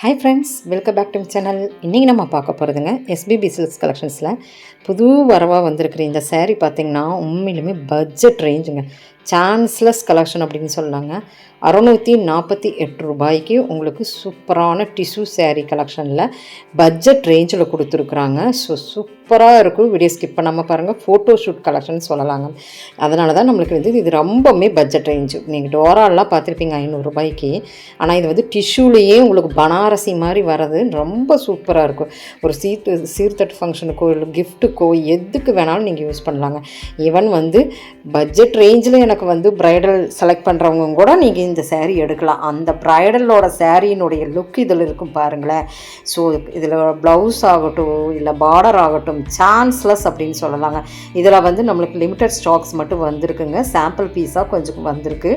Hi friends welcome back to channel இன்றைக்கி நம்ம பார்க்க போகிறதுங்க எஸ்பிபி சில்க்ஸ் கலெக்ஷன்ஸில் புது வரவாக வந்திருக்கிற இந்த சேரீ பார்த்திங்கன்னா உண்மையிலுமே பட்ஜெட் ரேஞ்சுங்க சான்ஸ்லெஸ் கலெக்ஷன் அப்படின்னு சொன்னாங்க. அறநூற்றி நாற்பத்தி எட்டு ரூபாய்க்கு உங்களுக்கு சூப்பரான டிஷ்யூ சேரீ கலெக்ஷனில் பட்ஜெட் ரேஞ்சில் கொடுத்துருக்குறாங்க. ஸோ சூப்பராக இருக்கும். வீடியோ ஸ்கிப் பண்ணாமல் பாருங்கள் ஃபோட்டோ ஷூட் கலெக்ஷன் சொல்லலாங்க. அதனால தான் நம்மளுக்கு வந்து இது ரொம்பவுமே பட்ஜெட் ரேஞ்சு நீங்கள் டோராலாம் பார்த்துருப்பீங்க ஐநூறுரூபாய்க்கு ஆனால் இது வந்து டிஷ்யூலேயே உங்களுக்கு பனாரசி மாதிரி வர்றது ரொம்ப சூப்பராக இருக்கும். ஒரு சீட்டு சீர்தட்டு ஃபங்க்ஷனுக்கோ இல்லை கிஃப்ட்டுக்கோ எதுக்கு வேணாலும் நீங்கள் யூஸ் பண்ணலாங்க. ஈவன் வந்து பட்ஜெட் ரேஞ்சில் எனக்கு வந்து ப்ரைடல் செலக்ட் பண்ணுறவங்க கூட நீங்கள் இந்த சேரீ எடுக்கலாம். அந்த ப்ரைடலோட சேரீனுடைய லுக் இதில் இருக்கும் பாருங்களேன். ஸோ இதில் ப்ளவுஸ் ஆகட்டும் இல்லை பார்டர் ஆகட்டும் சான்ஸ்லெஸ் அப்படின்னு சொல்லலாங்க. இதில் வந்து நம்மளுக்கு லிமிட்டட் ஸ்டாக்ஸ் மட்டும் வந்திருக்குங்க. சாம்பிள் பீஸாக கொஞ்சம் வந்திருக்கு.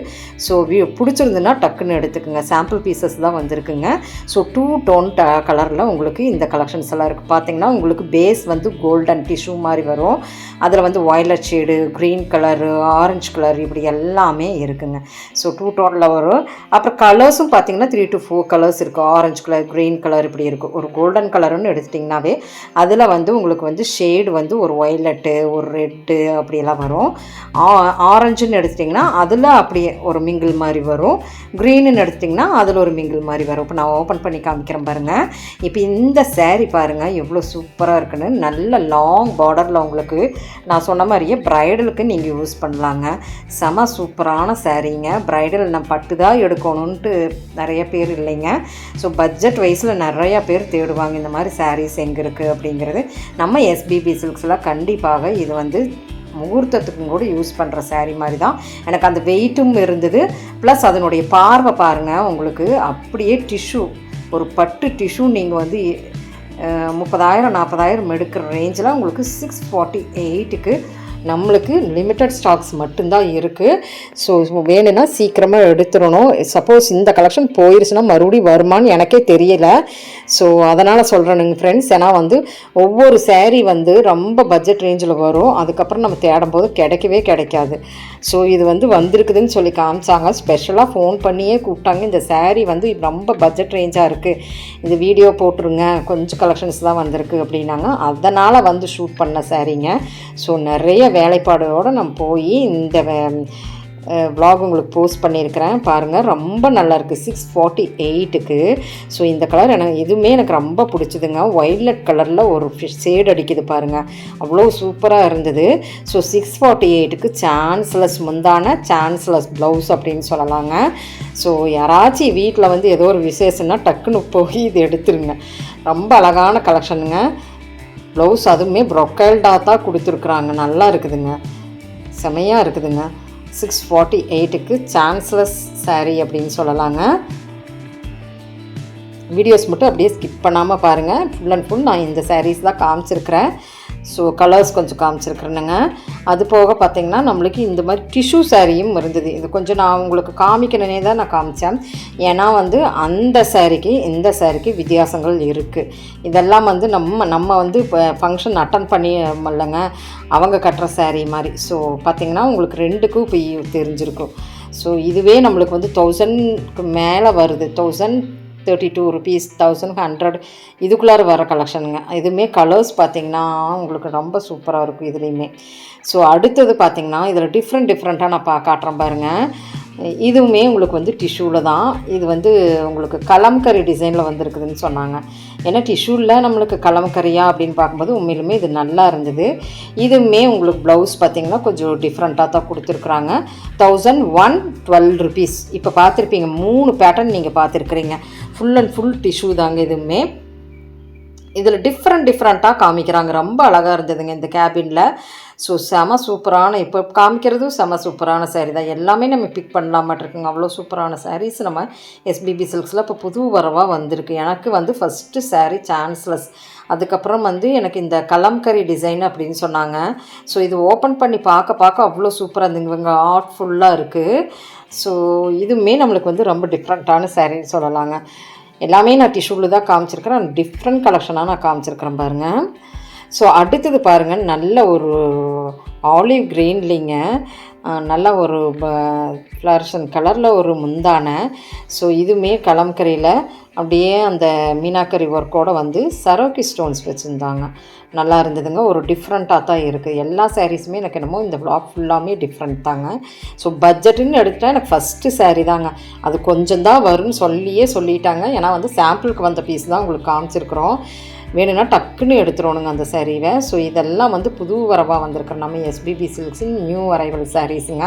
ஸோ பிடிச்சிருந்துன்னா டக்குன்னு எடுத்துக்கோங்க. சாம்பிள் பீசஸ் தான் வந்திருக்குங்க. ஸோ டூ டோன் ட கலரில் உங்களுக்கு இந்த கலெக்ஷன்ஸ் எல்லாம் இருக்குது பார்த்தீங்கன்னா உங்களுக்கு பேஸ் வந்து கோல்டன் டிஷ்யூ மாதிரி வரும். அதில் வந்து violet shade green colour orange colour இப்படி எல்லாமே இருக்குங்க. ஸோ டூ டோனில் வரும் அப்புறம் கலர்ஸும் பார்த்தீங்கன்னா த்ரீ டு ஃபோர் கலர்ஸ் இருக்குது ஆரஞ்சு கலர் க்ரீன் கலர் இப்படி இருக்கும் ஒரு கோல்டன் கலர்னு எடுத்துட்டிங்கனாவே அதில் வந்து உங்களுக்கு வந்து ஷேடு வந்து ஒரு ஒய்லெட்டு ஒரு ரெட்டு அப்படியெல்லாம் வரும். ஆ- ஆரஞ்சுன்னு எடுத்துட்டிங்கன்னா அதில் அப்படியே ஒரு மிங்கிள் மாதிரி வரும். க்ரீனுன்னு எடுத்துட்டிங்கன்னா அதில் ஒரு மிங்கிள் மாதிரி வரும். இப்போ நான் ஓப்பன் பண்ணி காமிக்கிறேன் பாருங்கள் இப்போ இந்த சேரீ பாருங்கள் எவ்வளோ சூப்பராக இருக்குன்னு. நல்ல லாங் பார்டரில் உங்களுக்கு நான் சொன்ன மாதிரியே ப்ரைடலுக்கு நீங்கள் யூஸ் பண்ணலாங்க. செம சூப்பரான சாரீங்க. ப்ரைடல் நான் பட்டு தான் எடுக்கணுன்ட்டு நிறைய பேர் இல்லைங்க. ஸோ பட்ஜெட் வைஸில் நிறையா பேர் தேடுவாங்க இந்த மாதிரி சாரீஸ் எங்கே இருக்குது அப்படிங்கிறது. நம்ம எஸ்பிபி சில்க்ஸில் கண்டிப்பாக இது வந்து முகூர்த்தத்துக்கும் கூட யூஸ் பண்ணுற சாரீ மாதிரி தான். எனக்கு அந்த வெயிட்டும் இருந்தது. ப்ளஸ் அதனுடைய பார்வை பாருங்கள் உங்களுக்கு அப்படியே டிஷ்யூ ஒரு பட்டு டிஷ்யூ நீங்கள் வந்து முப்பதாயிரம் நாற்பதாயிரம் எடுக்கிற ரேஞ்சில் உங்களுக்கு சிக்ஸ் ஃபார்ட்டி எயிட்டுக்கு நம்மளுக்கு லிமிட்டட் ஸ்டாக்ஸ் மட்டும்தான் இருக்குது ஸோ வேணும்னா சீக்கிரமாக எடுத்துடணும். சப்போஸ் இந்த கலெக்ஷன் போயிருச்சுன்னா மறுபடியும் வருமான்னு எனக்கே தெரியல. ஸோ அதனால் சொல்கிறேனுங்க ஃப்ரெண்ட்ஸ் ஏன்னா வந்து ஒவ்வொரு சேரீ வந்து ரொம்ப பட்ஜெட் ரேஞ்சில் வரும். அதுக்கப்புறம் நம்ம தேடும் போது கிடைக்கவே கிடைக்காது. ஸோ இது வந்து வந்திருக்குதுன்னு சொல்லி காமிச்சாங்க. ஸ்பெஷலாக ஃபோன் பண்ணியே கூப்பிட்டாங்க. இந்த சேரீ வந்து ரொம்ப பட்ஜெட் ரேஞ்சாக இருக்குது இந்த வீடியோ போட்டுருங்க. கொஞ்சம் கலெக்ஷன்ஸ் தான் வந்திருக்கு அப்படின்னாங்க. அதனால் வந்து ஷூட் பண்ண சேரீங்க ஸோ நிறைய வேலைப்பாடோடு நம்ம போய் இந்த வ்ளாக் உங்களுக்கு போஸ்ட் பண்ணியிருக்கிறேன். பாருங்கள் ரொம்ப நல்லா இருக்குது சிக்ஸ் ஃபார்ட்டி எயிட்டுக்கு ஸோ இந்த கலர் எனக்கு இதுவுமே எனக்கு ரொம்ப பிடிச்சதுங்க. ஒய்லட் கலரில் ஒரு ஷேட் அடிக்குது பாருங்கள் அவ்வளோ சூப்பராக இருந்தது. ஸோ சிக்ஸ் ஃபார்ட்டி எயிட்டுக்கு சான்ஸ்லெஸ் முந்தான சான்ஸ்லெஸ் ப்ளவுஸ் அப்படின்னு சொல்லலாங்க. ஸோ யாராச்சும் வீட்டில் வந்து ஏதோ ஒரு விசேஷம்னா டக்குன்னு போய் இது எடுத்துருங்க. ரொம்ப அழகான கலெக்ஷனுங்க ப்ளவுஸ் அதுவுமே ப்ரொக்கைல்டாக தான் கொடுத்துருக்குறாங்க. நல்லா இருக்குதுங்க. செமையாக இருக்குதுங்க. சிக்ஸ் ஃபார்ட்டி எயிட்டுக்கு சான்ஸ்லஸ் சாரீ அப்படின்னு சொல்லலாங்க. வீடியோஸ் மட்டும் அப்படியே ஸ்கிப் பண்ணாமல் பாருங்கள் ஃபுல் அண்ட் ஃபுல் நான் இந்த சாரீஸ் தான் காமிச்சிருக்கிறேன். ஸோ கலர்ஸ் கொஞ்சம் காமிச்சிருக்கிறேனுங்க. அது போக பார்த்தீங்கன்னா நம்மளுக்கு இந்த மாதிரி டிஷ்யூ சாரியும் இருந்தது. இது கொஞ்சம் நான் உங்களுக்கு காமிக்கணுனே தான் நான் காமிச்சேன். ஏன்னா வந்து அந்த சாரிக்கு இந்த சாரிக்கு வித்தியாசங்கள் இருக்குது இதெல்லாம் வந்து நம்ம நம்ம வந்து இப்போ ஃபங்க்ஷன் அட்டன் பண்ணி இல்லைங்க அவங்க கட்டுற சாரீ மாதிரி. ஸோ பார்த்திங்கன்னா உங்களுக்கு ரெண்டுக்கும் இப்போ தெரிஞ்சிருக்கும். ஸோ இதுவே நம்மளுக்கு வந்து தௌசண்ட்க்கு மேலே வருது. Thousand thirty two rupees thousand hundred இதுக்குள்ளார வர கலெக்ஷனுங்க இதுவுமே கலர்ஸ் பார்த்திங்கன்னா உங்களுக்கு ரொம்ப சூப்பராக இருக்கும் இதுலேயுமே. ஸோ அடுத்தது பார்த்திங்கன்னா இதில் டிஃப்ரெண்ட் டிஃப்ரெண்ட்டாக நான் பா காட்டுறேன் பாருங்கள் இதுவுமே உங்களுக்கு வந்து டிஷ்யூவில் தான். இது வந்து உங்களுக்கு கலம்கரி டிசைனில் வந்துருக்குதுன்னு சொன்னாங்க. ஏன்னா டிஷ்யூவில் நம்மளுக்கு கலம்கரியா அப்படின்னு பார்க்கும்போது உண்மையிலுமே இது நல்லா இருந்தது. இதுவுமே உங்களுக்கு ப்ளவுஸ் பார்த்தீங்கன்னா கொஞ்சம் டிஃப்ரெண்ட்டாக தான் கொடுத்துருக்குறாங்க. தௌசண்ட் ஒன் டுவெல் ருபீஸ் இப்போ பார்த்துருப்பீங்க மூணு பேட்டர்ன் நீங்கள் பார்த்துருக்குறீங்க ஃபுல் அண்ட் ஃபுல் டிஷ்யூ தாங்க இதுவுமே. இதில் டிஃப்ரெண்ட் டிஃப்ரெண்ட்டாக காமிக்கிறாங்க. ரொம்ப அழகாக இருந்ததுங்க இந்த கேபினில் ஸோ செம சூப்பரான இப்போ காமிக்கிறதும் செம சூப்பரான சாரீ தான். எல்லாமே நம்ம பிக் பண்ணலாமாட்டிருக்குங்க அவ்வளோ சூப்பரான சாரீஸ் நம்ம எஸ்பிபி சில்க்ஸில் இப்போ புது வரவாக வந்திருக்கு. எனக்கு வந்து ஃபஸ்ட்டு சாரீ சான்ஸ்லெஸ் அதுக்கப்புறம் வந்து எனக்கு இந்த கலம்கரி டிசைன் அப்படின்னு சொன்னாங்க. ஸோ இது ஓப்பன் பண்ணி பார்க்க பார்க்க அவ்வளோ சூப்பராக இருந்துங்க ஆர்ட்ஃபுல்லாக இருக்குது ஸோ இதுவுமே நம்மளுக்கு வந்து ரொம்ப டிஃப்ரெண்ட்டான சாரின்னு சொல்லலாங்க. எல்லாமே நான் டிஷ்யூவில் தான் காமிச்சிருக்கிறேன். டிஃப்ரெண்ட் கலெக்ஷனாக நான் காமிச்சிருக்கிறேன் பாருங்கள் ஸோ அடுத்தது பாருங்கள் நல்ல ஒரு ஆலிவ் க்ரீன்லிங்க நல்ல ஒரு ஃப்ளர்ஷன் கலரில் ஒரு முந்தானை. ஸோ இதுவுமே கலம்கரையில் அப்படியே அந்த மீனாக்கரி ஒர்க்கோட வந்து சரோக்கி ஸ்டோன்ஸ் வச்சுருந்தாங்க. நல்லா இருந்ததுங்க. ஒரு டிஃப்ரெண்ட்டாக தான் இருக்குது எல்லா சாரீஸுமே எனக்கு என்னமோ இந்த ப்ளாக் ஃபுல்லாமே டிஃப்ரெண்ட் தாங்க. ஸோ பட்ஜெட்டுன்னு எடுத்துட்டால் எனக்கு ஃபஸ்ட்டு சாரீ தாங்க. அது கொஞ்சம் தான் வரும்னு சொல்லியே சொல்லிட்டாங்க. ஏன்னா வந்து சாம்பிளுக்கு வந்த பீஸ் தான் உங்களுக்கு காமிச்சிருக்கிறோம். வேணும்னா டக்குன்னு எடுத்துருவோனுங்க அந்த சாரீவை ஸோ இதெல்லாம் வந்து புது வரவாக வந்திருக்கிற நம்ம எஸ்பிபி சில்க்ஸின் நியூ அரைவல் சாரீஸுங்க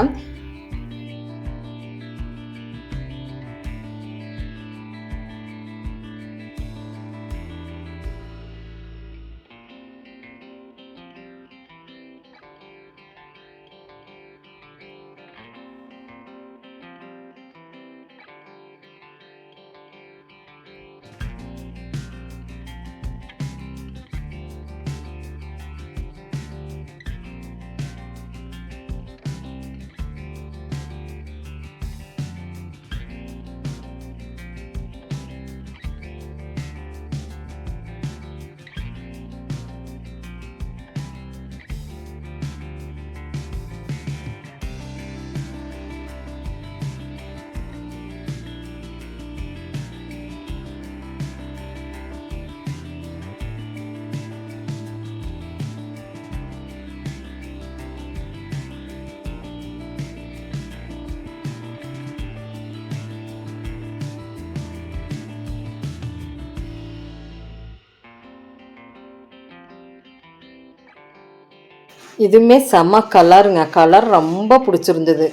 இதுவுமே செம்ம கலருங்க கலர் ரொம்ப பிடிச்சிருந்தது.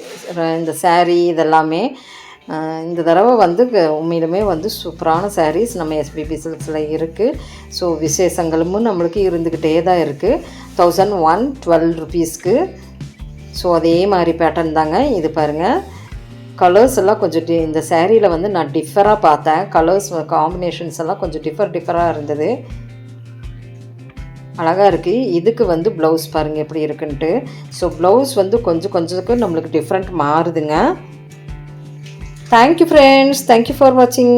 இந்த சேரீ இதெல்லாமே. இந்த தடவை வந்து உண்மையிலுமே வந்து சூப்பரான சாரீஸ் நம்ம எஸ்பிபி சில்க்ஸில் இருக்குது ஸோ விசேஷங்களும் நம்மளுக்கு இருந்துக்கிட்டே தான் இருக்குது தௌசண்ட் ஒன் டுவெல் ருபீஸ்க்கு ஸோ அதே மாதிரி பேட்டர்ன் தாங்க. இது பாருங்கள் கலர்ஸ் எல்லாம் கொஞ்சம் டி இந்த சேரீயில் வந்து நான் டிஃபராக பார்த்தேன். கலர்ஸ் காம்பினேஷன்ஸ் எல்லாம் கொஞ்சம் டிஃபர் டிஃபராக இருந்தது. அழகாக இருக்குது இதுக்கு வந்து ப்ளவுஸ் பாருங்கள் எப்படி இருக்குன்ட்டு. ஸோ ப்ளவுஸ் வந்து கொஞ்சம் கொஞ்சத்துக்கு நம்மளுக்கு different மாறுதுங்க. Thank you friends thank you for வாட்சிங்